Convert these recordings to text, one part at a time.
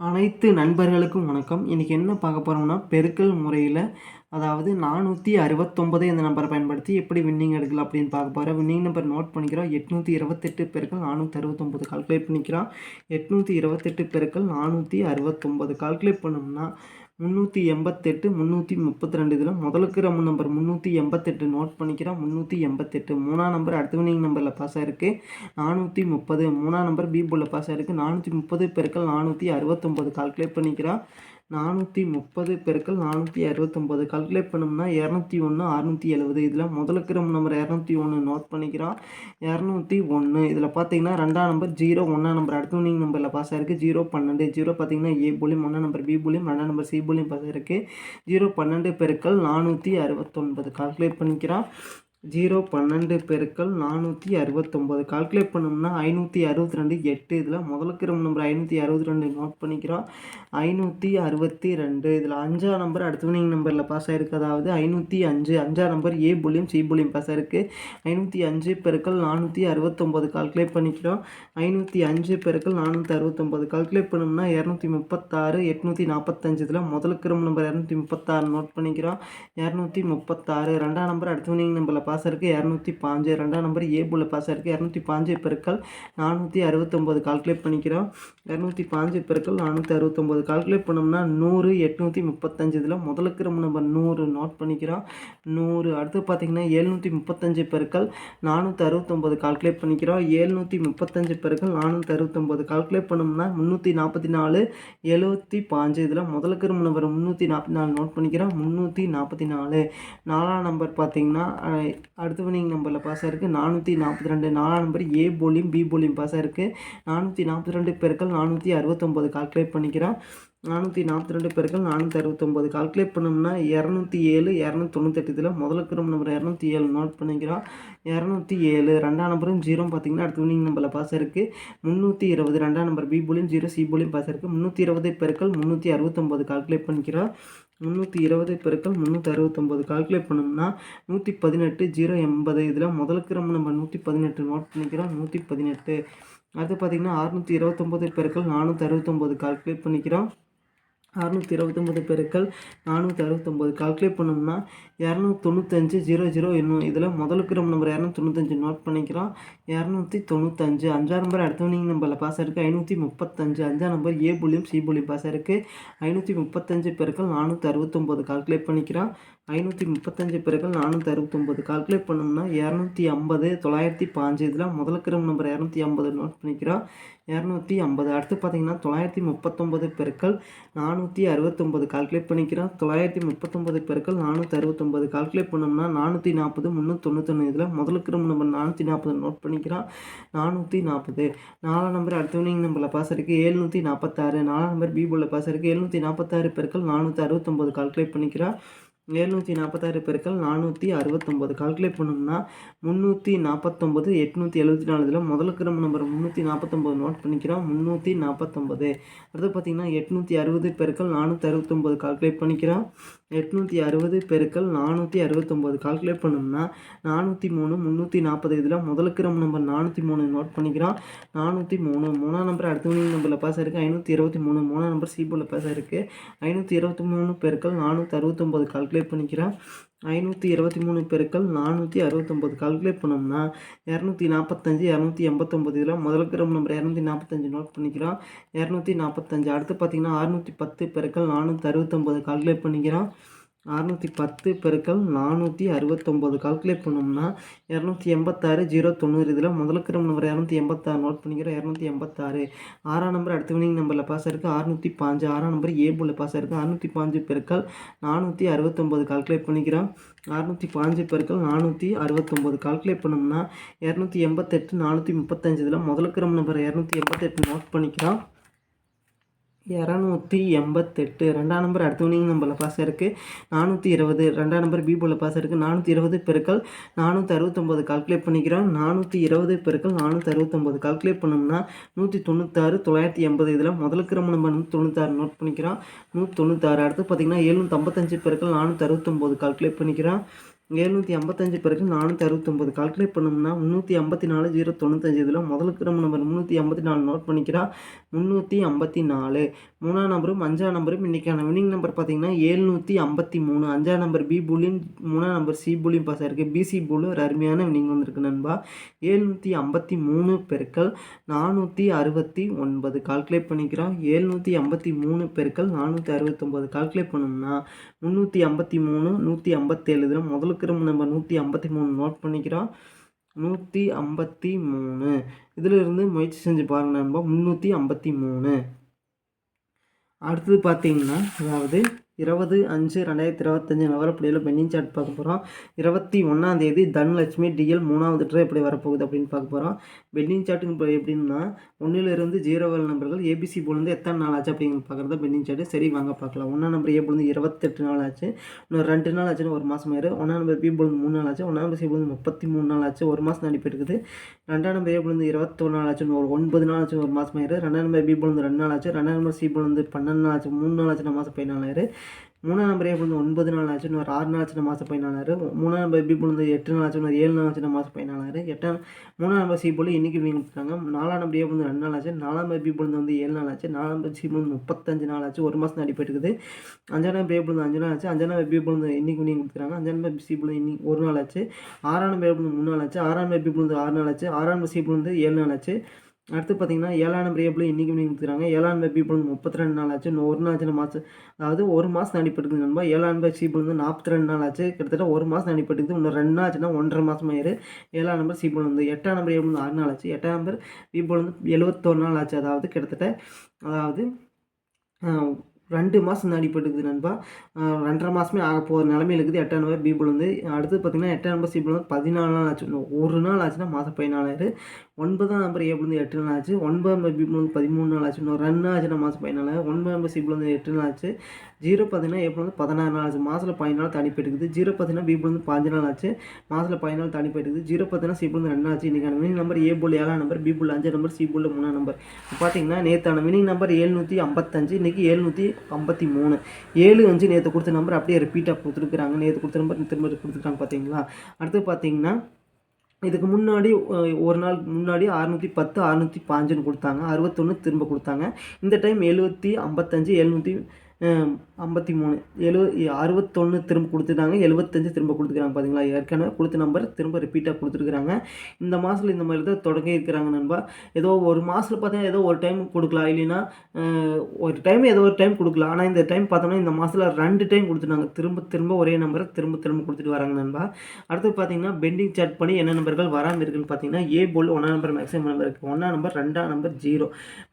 அனைத்து நண்பர்களுக்கும் வணக்கம். இன்றைக்கி என்ன பார்க்க போகிறோம்னா பெருக்கல் முறையில் அதாவது நானூற்றி அறுபத்தொம்பது இந்த நம்பரை பயன்படுத்தி எப்படி வின்னிங் எடுக்கலாம் அப்படின்னு பார்க்க போகிறோம் வின்னிங் நம்பர் நோட் பண்ணிக்கிறோம். எட்நூற்றி இருபத்தெட்டு பெருக்கள் நானூற்றி அறுபத்தொம்பது கால்குலேட் பண்ணிக்கிறோம். எட்நூற்றி இருபத்தெட்டு பெருக்கள் நானூற்றி அறுபத்தொம்பது கால்குலேட் பண்ணோம்னா முந்நூற்றி எண்பத்தெட்டு முந்நூற்றி முப்பத்தி ரெண்டு இதில் முதலுக்கு நம்ம நம்பர் முந்நூற்றி எண்பத்தெட்டு நோட் பண்ணிக்கிறோம். முந்நூற்றி எண்பத்தெட்டு. மூணாம் நம்பர் அடுத்த வினிங் நம்பரில் பாஸ் ஆயிருக்கு. நானூற்றி முப்பது. மூணாம் நம்பர் பி போல் பாஸ் ஆயிருக்கு. நானூற்றி முப்பது பெருக்கள் நானூற்றி அறுபத்தொம்பது கால்குலேட் பண்ணிக்கிறோம். நானூற்றி முப்பது பெருக்கள் நானூற்றி அறுபத்தொம்போது. கல்குலேட் பண்ணோம்னா இரநூத்தி ஒன்று அறுநூற்றி எழுபது இதில் முதல் கிரம் நம்பர் இரநூத்தி ஒன்று நோட் பண்ணிக்கிறோம். இரநூத்தி ஒன்று இதில் பார்த்தீங்கன்னா ரெண்டாம் நம்பர் ஜீரோ ஒன்றாம் நம்பர் அடுத்த நீங்கள் நம்பரில் பாஸ் ஆயிருக்கு. ஜீரோ பன்னெண்டு. ஜீரோ பார்த்தீங்கன்னா ஏ போலியும் ஒன்றாம் நம்பர் பி போலியும் ரெண்டாம் நம்பர் சி போலியும் பாஸ் ஆயிருக்கு. ஜீரோ பன்னெண்டு பெருக்கள் நானூற்றி அறுபத்தொன்பது. கால்குலேட் பண்ணிக்கிறோம். ஜீரோ பன்னெண்டு பெருக்கள் நானூற்றி அறுபத்தொம்போது. கால்குலேட் பண்ணோம்னா ஐநூற்றி அறுபத்தி ரெண்டு. எட்டு இதில் முதலுக்கு ரொம்ப நம்பர் ஐநூற்றி அறுபத்தி ரெண்டு நோட் பண்ணிக்கிறோம். ஐநூற்றி அறுபத்தி ரெண்டு. இதில் அஞ்சா நம்பர் அடுத்த வினிங் நம்பரில் பாஸ் ஆகிருக்கு அதாவது ஐநூற்றி அஞ்சு. அஞ்சா நம்பர் ஏ புள்ளியும் சி புள்ளியும் பாஸ் ஆகிருக்கு ஐநூற்றி அஞ்சு பெருக்கள் நானூற்றி அறுபத்தொம்போது. கால்குலேட் பண்ணிக்கிறோம். ஐநூற்றி அஞ்சு பெருக்கள் நானூற்றி அறுபத்தொம்போது. கால்குலேட் பண்ணோம்னா இரநூத்தி முப்பத்தாறு எட்நூற்றி நாற்பத்தஞ்சு இதில் முதலுக்கு ரொம்ப நம்பர் இரநூத்தி முப்பத்தாறு நோட் பண்ணிக்கிறோம். இரநூத்தி முப்பத்தாறு. ரெண்டாம் நம்பர் அடுத்த வினிங் நம்பரில் பாஸ் இருக்குது இரநூத்தி பாஞ்சு ரெண்டாம் நம்பர் ஏ புள்ள பாஸ் இருக்குது இரநூத்தி பாஞ்சு பெருக்கள் நானூற்றி அறுபத்தொம்போது கால்குலேட் பண்ணிக்கிறோம். இரநூத்தி பாஞ்சு பெருக்கள் நானூற்றி அறுபத்தொம்போது கால்குலேட் பண்ணோம்னா நூறு எட்நூற்றி முப்பத்தஞ்சு. இதில் முதலுக்கு நம்ம நம்பர் நூறு நோட் பண்ணிக்கிறோம். நூறு அடுத்து பார்த்திங்கன்னா எழுநூற்றி முப்பத்தஞ்சு பெருக்கள் நானூற்றி அறுபத்தொம்போது கால்குலேட் பண்ணிக்கிறோம். ஏழ்நூற்றி முப்பத்தஞ்சு பெருக்கள் நானூற்றி அறுபத்தொம்போது கால்குலேட் பண்ணோம்னா முந்நூற்றி நாற்பத்தி நாலு எழுபத்தி பாஞ்சு. இதில் முதலுக்கு நம்ம நம்பர் முந்நூற்றி நாற்பத்தி நாலு நோட் பண்ணிக்கிறோம். முந்நூற்றி நாற்பத்தி நாலு நாலாம் நம்பர் பார்த்திங்கன்னா அடுத்த வினிங் நம்பரில் பாஸ் ஆயிருக்கு நானூற்றி நாற்பத்தி ரெண்டு நாலாம் நம்பர் ஏ போலியும் பி போலியும் பாஸ் ஆயிருக்கு நானூற்றி நாற்பத்தி ரெண்டு பேருக்கள் நானூற்றி அறுபத்தொம்போது கால்குலேட் பண்ணிக்கிறோம். நானூற்றி நாற்பத்தி ரெண்டு பேருக்கள் நானூற்றி அறுபத்தொம்போது கால்குலேட் பண்ணோம்னா இரநூத்தி ஏழு இரநூத்தி தொண்ணூத்தெட்டு இதில் முதலுக்கு நம்ம நம்பர் இரநூத்தி ஏழு நோட் பண்ணிக்கிறோம். இரநூத்தி ஏழு ரெண்டாம் நம்பரும் ஜீரோ பார்த்தீங்கன்னா அடுத்த வினிங் நம்பரில் பாஸ் இருக்குது முந்நூற்றி இருபது ரெண்டாம் நம்பர் பி போலியும் ஜீரோ சி போலியும் பாஸ் இருக்குது முந்நூற்றி இருபது பேருக்கள் முந்நூற்றி அறுபத்தொம்போது கால்குலேட் பண்ணிக்கிறோம். முந்நூற்றி இருபது பெருக்கள் முந்நூற்றி அறுபத்தொம்போது. கால்குலேட் பண்ணோம்னா நூற்றி பதினெட்டு ஜீரோ எண்பது. இதில் முதலுக்கு நம்ம நம்ம நூற்றி பதினெட்டு நோட் பண்ணிக்கிறோம். நூற்றி பதினெட்டு. அடுத்து பார்த்திங்கன்னா அறுநூற்றி இருபத்தொம்போது பெருக்கள் நானூற்றி அறுபத்தொம்போது. கால்குலேட் பண்ணிக்கிறோம். அறுநூற்றி இருபத்தொம்போது பெருக்கள் நானூற்றி அறுபத்தொம்போது கால்குலேட் பண்ணோம்னா இரநூத்தி தொண்ணூத்தஞ்சு ஜீரோ ஜீரோ இன்னும் இதில் முதல் கிரம் நம்பர் இரநூத்தி தொண்ணூத்தஞ்சு நோட் பண்ணிக்கிறோம். இரநூத்தி தொண்ணூத்தஞ்சு அஞ்சாம் நம்பர் அடுத்தவனிங் நம்பரில் பாஸ் இருக்குது ஐநூற்றி முப்பத்தஞ்சு அஞ்சாம் நம்பர் ஏ புள்ளியும் சி புள்ளியும் பாஸ் இருக்குது ஐநூற்றி முப்பத்தஞ்சு பெருக்கள் நானூற்றி அறுபத்தொம்போது கால்குலேட் பண்ணிக்கிறோம். ஐநூற்றி முப்பத்தஞ்சு பெருக்கள் நானூற்றி அறுபத்தொம்போது. கால்குலேட் பண்ணோம்னா இரநூத்தி ஐம்பது தொள்ளாயிரத்தி பாஞ்சு இதில் முதல் முதலுக்கு நம்பர் இரநூத்தி ஐம்பது நோட் பண்ணிக்கிறோம். இரநூத்தி ஐம்பது. அடுத்து பார்த்தீங்கன்னா தொள்ளாயிரத்தி முப்பத்தொம்பது பெருக்கள் நானூற்றி அறுபத்தொம்பது. கால்குலேட் பண்ணிக்கிறோம். தொள்ளாயிரத்தி முப்பத்தொம்பது பெருக்கள் நானூற்றி அறுபத்தொம்பது. கால்குலேட் பண்ணோம்னா நானூற்றி நாற்பது முந்நூற்றி தொண்ணூத்தொன்று இதில் முதலுக்கு நம்ம நம்பர் நானூற்றி நாற்பது நோட் பண்ணிக்கிறோம். நானூற்றி நாற்பது. நாலாம் நம்பர் அடுத்த வினிங் நம்பரில் பாஸ் இருக்குது ஏழ்நூற்றி நாற்பத்தாறு. நாலாம் நம்பர் பி பாஸ் இருக்குது எழுநூற்றி நாற்பத்தாறு பெருக்கள் நானூற்றி அறுபத்தொம்பது. கால்குலேட் பண்ணிக்கிறோம். எழுநூற்றி நாற்பத்தாறு பெருக்கள் நானூற்றி அறுபத்தொம்போது கால்குலேட் பண்ணோம்னா முந்நூற்றி நாற்பத்தொம்பது எட்நூற்றி எழுபத்தி நாலு இதில் முதல் கிரம நம்பர் முந்நூற்றி நாற்பத்தொம்பது நோட் பண்ணிக்கிறோம். முந்நூற்றி நாற்பத்தொம்பது அடுத்து பார்த்திங்கன்னா எட்நூற்றி அறுபது பெருக்கள் நானூற்றி அறுபத்தொம்போது கால்குலேட் பண்ணிக்கிறோம். எட்நூற்றி அறுபது பெருக்கள் நானூற்றி அறுபத்தொம்போது கால்குலேட் பண்ணோம்னா நானூற்றி மூணு முந்நூற்றி நாற்பது இதில் முதல் கிரம நம்பர் நானூற்றி மூணு நோட் பண்ணிக்கிறோம். நானூற்றி மூணு. மூணாம் நம்பர் அடுத்த மணி நம்பரில் பாஸ் இருக்குது ஐநூற்றி இருபத்தி மூணு. மூணாம் நம்பர் சி போல் பாஸ் இருக்குது ஐநூற்றி இருபத்தி மூணு பெருக்கள் நானூற்றி அறுபத்தொம்போது கால்குலேட் பண்ணிக்கிறேன். ஐநூற்றி இருபத்தி மூணு பெருக்கள் நானூற்றி அறுபத்தொம்பது கால்குலேட் பண்ணோம்னா இரநூத்தி நாற்பத்தஞ்சு இரநூத்தி எண்பத்தொம்பது இதில் முதல் கிரம் நம்பர் இரநூத்தி நாற்பத்தஞ்சு நோட் பண்ணிக்கிறோம். இரநூத்தி நாற்பத்தஞ்சு அடுத்து பார்த்திங்கன்னா அறுநூற்றி பத்து பெருக்கள் நானூற்றி அறுபத்தொம்போது கால்குலேட் பண்ணிக்கிறோம். அறநூற்றி பத்து பெருக்கள் நானூற்றி அறுபத்தொம்போது கால்குலேட் பண்ணோம்னா இரநூத்தி எண்பத்தாறு ஜீரோ தொண்ணூறு. இதில் முதலுக்கு நம்பர் இரநூத்தி எண்பத்தாறு நோட் பண்ணிக்கிறோம் இரநூத்தி எண்பத்தாறு. ஆறாம் நம்பர் அடுத்த வினிங் நம்பரில் பாஸ் இருக்குது அறுநூற்றி பாஞ்சு. ஆறாம் நம்பர் ஏ போல் பாஸ் இருக்குது அறுநூற்றி பாஞ்சு பெருக்கள் நானூற்றி அறுபத்தொம்போது கால்குலேட் பண்ணிக்கிறோம். அறுநூற்றி பாஞ்சு பெருக்கள் நானூற்றி அறுபத்தொம்போது கால்குலேட் பண்ணோம்னா இரநூத்தி எண்பத்தெட்டு நானூற்றி முப்பத்தஞ்சு. இதில் முதலுக்கு நம்பர் இரநூத்தி எண்பத்தெட்டு நோட் பண்ணிக்கிறோம். இரநூத்தி எண்பத்தெட்டு. ரெண்டாம் நம்பர் அடுத்தவனிங் நம்பரில் பாஸ் இருக்குது நானூற்றி இருபது. ரெண்டாம் நம்பர் பி போல் பாஸ் இருக்குது நானூற்றி இருபது பெருக்கள் நானூற்றி அறுபத்தொம்போது கால்குலேட் பண்ணிக்கிறோம். நானூற்றி இருபது பெருக்கள் நானூற்றி அறுபத்தொம்போது கால்குலேட் பண்ணோம்னா நூற்றி தொண்ணூத்தாறு தொள்ளாயிரத்தி எண்பது இதில் முதலுக்கு கிரம நம்பர் நூற்றி தொண்ணூத்தாறு நோட் பண்ணிக்கிறோம். நூற்றி தொண்ணூத்தாறு அடுத்து பார்த்திங்கன்னா எழுநூற்றி ஐம்பத்தஞ்சு பெருக்கள் நானூற்றி அறுபத்தொம்போது கால்குலேட் பண்ணிக்கிறோம். எழுநூற்றி ஐம்பத்தஞ்சு பிறகு நானூற்றி அறுபத்தொம்பது கால்குலேட் பண்ணோம்னா முந்நூற்றி ஐம்பத்தி நாலு ஜீரோ தொண்ணூத்தஞ்சு. இதில் முதலுக்கு கிரம நம்பர் முந்நூற்றி ஐம்பத்தி நாலு. நோட் பண்ணிக்கிறா. முந்நூற்றி ஐம்பத்தி நாலு. மூணாம் நம்பரும் அஞ்சாம் நம்பரும் இன்றைக்கான வினிங் நம்பர் பார்த்தீங்கன்னா ஏழ்நூற்றி ஐம்பத்தி மூணு. அஞ்சாம் நம்பர் பி புலியும் மூணாம் நம்பர் சி புலியும் பாஸ் ஆயிருக்கு. பிசி புல்லு ஒரு அருமையான வினிங் வந்திருக்கு நண்பா. ஏழ்நூற்றி ஐம்பத்தி மூணு பெருக்கள் நானூற்றி அறுபத்தி ஒன்பது. கால்குலேட் பண்ணிக்கிறோம் ஏழ்நூற்றி ஐம்பத்தி மூணு பெருக்கள் நானூற்றி அறுபத்தொம்பது கால்குலேட் பண்ணோம்னா முந்நூற்றி ஐம்பத்தி மூணு நூற்றி ஐம்பத்தேழு இதில் முதலுக்கு நம்ம நூற்றி ஐம்பத்தி மூணு நோட் பண்ணிக்கிறோம். நூற்றி ஐம்பத்தி மூணு. இதிலிருந்து முயற்சி செஞ்சு பாருங்க நண்பா முந்நூற்றி ஐம்பத்தி மூணு. அடுத்தது பார்த்தீங்கன்னா அதாவது இருபது அஞ்சு ரெண்டாயிரத்தி இருபத்தஞ்சு நவரப்படியில் பெண்ணிங் சார்ட் பார்க்க போகிறோம் இருபத்தி ஒன்றாந்தேதி தனலட்சுமி டிஎல் மூணாவது ட்ரே எப்படி வரப்போகுது அப்படின்னு பார்க்க போகிறோம் பெண்டிங் சார்ட்டுங்க இப்போ எப்படின்னா ஒன்றிலிருந்து ஜீரோ வேல் நம்பர்கள் ஏபிசி போலேருந்து எத்தனை நாள் ஆச்சு அப்படிங்கிறது பார்க்குறது பெண்டிங் சார்ட்டு. சரி வாங்க பார்க்கலாம். ஒன்றாம் நம்பர் ஏ போலேருந்து இருபத்தெட்டு நாள் ஆச்சு. இன்னும் ரெண்டு நாள் ஆச்சுன்னு ஒரு மாதம் ஆயிரு. ஒன்றாம் நம்பர் பி போலேருந்து மூணு நாள் ஆச்சு. ஒன்றாம் நம்பர் சி போலேருந்து முப்பத்தி மூணு நாள் ஆச்சு. ஒரு மாதம் அனுப்பி ரெண்டாம் நம்பர் ஏ போலேருந்து இருபத்தொன்று நாள் ஆச்சுன்னு ஒரு ஒன்பது நாள் ஆச்சு. ஒரு மாதம் ஆயிரு. ரெண்டாம் நம்பர் பி போலேருந்து ரெண்டு நாள் ஆச்சு. ரெண்டாம் நம்பர் சி போலேருந்து பன்னெண்டு நாள் ஆச்சு. மூணு நாள் ஆச்சு மாதம் பதினாலு மூணாம் நம்பர் ஏ வந்து ஒன்பது நாள் ஆச்சு இன்னொரு ஆறு நாள் ஆச்சு மாதம் பதினாலாயிரம் மூணாம் நம்பர் பி வந்து எட்டு நாள் ஆச்சு இன்னொரு ஏழு நாள் ஆச்சு மாதம் பதினாலாயிரம் எட்டாம் மூணாம் நம்பர் சி போல் இன்றைக்கி வீங்க கொடுத்துருக்காங்க நாலாம் நம்பர் ஏ வந்து ரெண்டு நாள் ஆச்சு நாலாம் நம்பர் பி வந்து ஏழு நாள் ஆச்சு நாலாம் நம்பர் சி வந்து முப்பத்தஞ்சு நாள் ஆச்சு ஒரு மாதம் அடிப்பட்டுக்குது அஞ்சாம் நம்பர் ஏ வந்து அஞ்சு நாள் ஆச்சு அஞ்சாம் நம்பர் பி வந்து இன்றைக்கி வீங்க கொடுத்துருக்காங்க அஞ்சாம் நம்பர் சி போல் இன்னைக்கு ஒரு நாள் ஆச்சு ஆறாம் நம்பர் ஏ வந்து மூணு நாள் ஆச்சு ஆறாம் நம்பர் பி வந்து ஆறு நாள் ஆச்சு ஆறாம் நம்பர் சி வந்து ஏழு நாள் ஆச்சு அடுத்து பார்த்தீங்கன்னா ஏழாம் நம்பர் ஏபிள் இன்றைக்கி நிறுத்துறாங்க ஏழாம் நம்பர் பீப்புள் வந்து முப்பத்தி ரெண்டு நாள் ஆச்சு. இன்னும் ஒரு நாள் ஆச்சு. மாதம் அதாவது ஒரு மாதம் அடிப்பட்டுக்கு நண்பா. ஏழாம் நம்பர் சீப்புள் வந்து நாற்பத்தி ரெண்டு நாள் ஆச்சு. கிட்டத்தட்ட ஒரு மாதம் அடிப்பட்டுக்குது இன்னும் ரெண்டு நாள் ஆச்சுன்னா ஒன்றரை மாதம் ஆயிரு ஏழாம் நம்பர் சீப்புள் வந்து எட்டாம் நம்பர் ஏபிள் வந்து ஆறு நாள் ஆச்சு. எட்டாம் நம்பர் பீப்புள் வந்து எழுபத்தொரு நாள் ஆச்சு. அதாவது கிட்டத்தட்ட அதாவது ரெண்டு மாதம் அடிப்பட்டுக்குது நண்பா. ரெண்டரை மாதமே ஆக போகிற நிலமையில் இருக்குது. எட்டாம் நம்பர் பீபிள் வந்து அடுத்து பார்த்திங்கன்னா எட்டாம் நம்பர் சீபிள் வந்து பதினாலு நாள் ஆச்சு. ஒரு நாள் ஆச்சுன்னா மாதம் பதினாலாயிரம். ஒன்பதாம் நம்பர் ஏபிள் வந்து எட்டு நாள் ஆச்சு. ஒன்பதாம் நம்பர் பீபிள் வந்து பதிமூணு நாள் ஆச்சு. இன்னும் ரெண்டு நாள் ஆச்சுன்னா மாதம் பதினாலாயிரம். ஒன்பதாம் நம்பர் சீபிள் வந்து எட்டு நாள் ஆச்சு. ஜீரோ பார்த்தீங்கன்னா ஏப்ரல் வந்து பதினாறு நாள் ஆச்சு. மாதத்தில் பதினாலு தனி போயிட்டுக்குது ஜீரோ பார்த்தீங்கன்னா பீபிள் வந்து பாஞ்சு நாள் ஆச்சு. மாதத்தில் பதினாலு தனிப்பெடுக்குது ஜீரோ பார்த்தீங்கன்னா சீபிள் வந்து ரெண்டு ஆச்சு. இன்றைக்கான வினிங் நம்பர் ஏ போல் ஏழாம் நம்பர் பி அஞ்சு நம்பர் சி போல் மூணாம் நம்பர். பார்த்தீங்கன்னா நேற்றான வினிங் நம்பர் ஏழ்நூற்றி ஐம்பத்தஞ்சு. இன்றைக்கி ஏழ்நூற்றி ஐம்பத்தி மூணு. ஏழு அஞ்சு நேற்று கொடுத்த நம்பர் அப்படியே ரிப்பீட்டாக கொடுத்துருக்குறாங்க. நேற்று கொடுத்த நம்பர் திரும்ப கொடுத்துருக்காங்க பார்த்தீங்களா அடுத்து பார்த்தீங்கன்னா இதுக்கு முன்னாடி ஒரு நாள் முன்னாடி அறுநூற்றி பத்து அறுநூற்றி பாஞ்சுன்னு கொடுத்தாங்க. அறுபத்தொன்று திரும்ப கொடுத்தாங்க. இந்த டைம் எழுபத்தி ஐம்பத்தஞ்சு எழுநூற்றி ஐம்பத்தி மூணு எழு அறுபத்தொன்று திரும்ப கொடுத்துட்டாங்க எழுபத்தஞ்சு திரும்ப கொடுத்துருக்காங்க பார்த்தீங்களா ஏற்கனவே கொடுத்த நம்பர் திரும்ப ரிப்பீட்டாக கொடுத்துருக்குறாங்க. இந்த மாதத்தில் இந்த மாதிரி தான் தொடங்கி இருக்கிறாங்க நண்பா. ஏதோ ஒரு மாதத்தில் பார்த்தீங்கன்னா ஏதோ ஒரு டைம் கொடுக்கலாம். இல்லைன்னா ஒரு டைம் ஏதோ ஒரு டைம் கொடுக்கலாம். ஆனால் இந்த டைம் பார்த்தோம்னா இந்த மாதத்தில் ரெண்டு டைம் கொடுத்துட்டாங்க. திரும்ப திரும்ப ஒரே நம்பரை திரும்ப திரும்ப கொடுத்துட்டு வராங்க நண்பா. அடுத்து பார்த்தீங்கன்னா பெண்டிங் சாட் பண்ணி என்ன நம்பர்கள் வராமல் இருக்குன்னு பார்த்தீங்கன்னா ஏ போல் ஒன்றாம் நம்பர் மேக்ஸிமம் நம்பர் இருக்குது ஒன்றாம் நம்பர் ரெண்டாம் நம்பர் ஜீரோ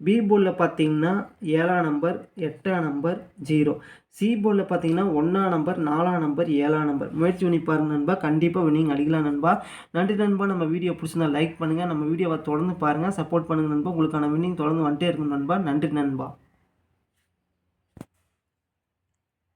பி போலில் பார்த்தீங்கன்னா ஏழாம் நம்பர் எட்டாம் நம்பர் ஜீரோ. சி போர்டில் பார்த்தீங்கன்னா ஒன்றாம் நம்பர் நாலாம் நம்பர் ஏழாம் நம்பர் முயற்சி பண்ணி பாருங்கள் நண்பா. கண்டிப்பாக வினிங் அடிக்கலாம் நண்பா. நன்றி நண்பா. நம்ம வீடியோ பிடிச்சிருந்தா லைக் பண்ணுங்கள் நம்ம வீடியோவை தொடர்ந்து பாருங்கள் சப்போர்ட் பண்ணுங்கள் நண்பா. உங்களுக்கான வினிங் தொடர்ந்து வந்துட்டே இருக்கும் நண்பா. நன்றி நண்பா.